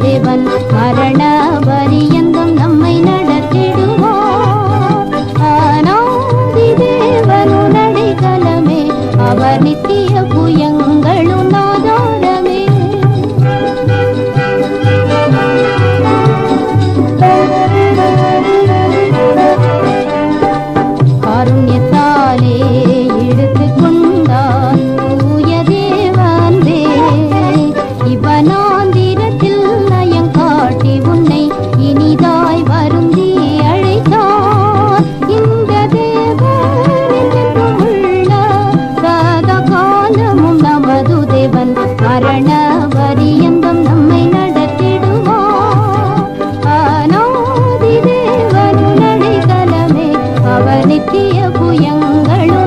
தேவன் மரண வரியந்தும் நம்மை நடத்திடுவார் ஆனாதி தேவனு நடைகலமே அவர் நித்திய ஆனந்தமும் நமது தேவன் மரண பரியந்தம் நம்மை நடத்திடுவோ ஆனோதி தேவனு நடைக்கலமே அவனித்திய புயங்களும்